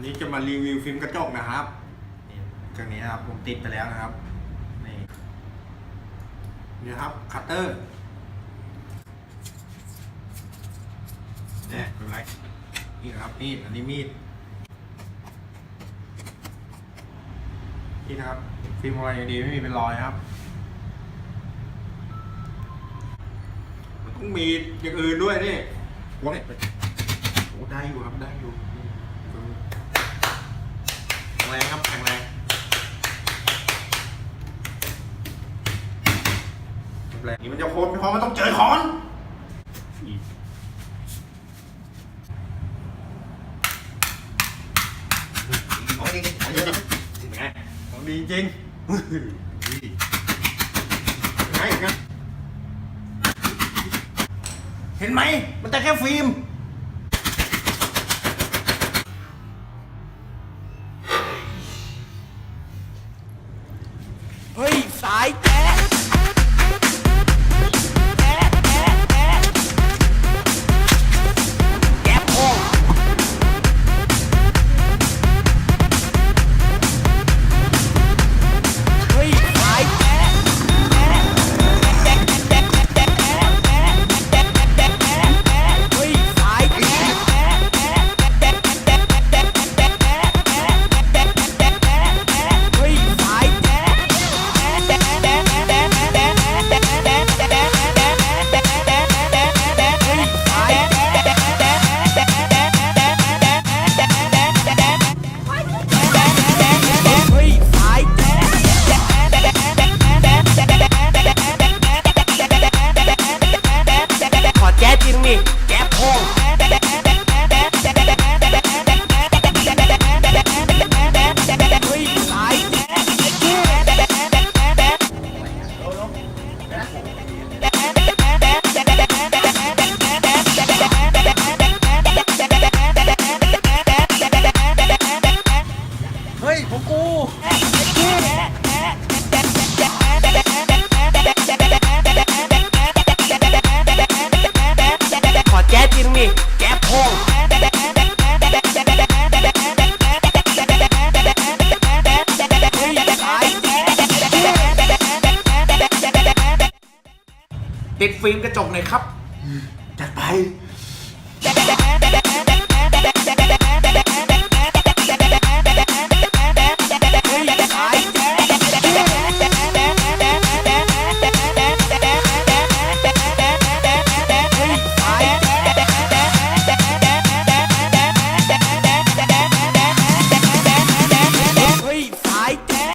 วันนี้จะมารีวิวฟิล์มกระจกนะครับนี่เครื่องนี้นะครับผมติดไปแล้วนะครับ นี่นี่ครับคัตเตอร์เนี่ยเป็นไรนี่นะครับมีดอันนี้มีดนี่นะครับฟิล์มอะไรดีไม่มีเป็นรอยครับมันต้องมีอย่างอื่นด้วยนี่หัวเนี่ยโอ้ได้อยู่ครับได้อยู่ แข็งแรงครับแข็งแรงแรงนี่มันจะโคนไม่พอมันต้องเจอคอนอีกของดีของดีเป็นไงของดีจริงไงไงเห็นไหม มันแต่แค่ฟิล์ม Ai, แจ๊ดจริงนี่แจ๊บโพง ติดฟิล์มกระจกหน่อยครับ จัดไป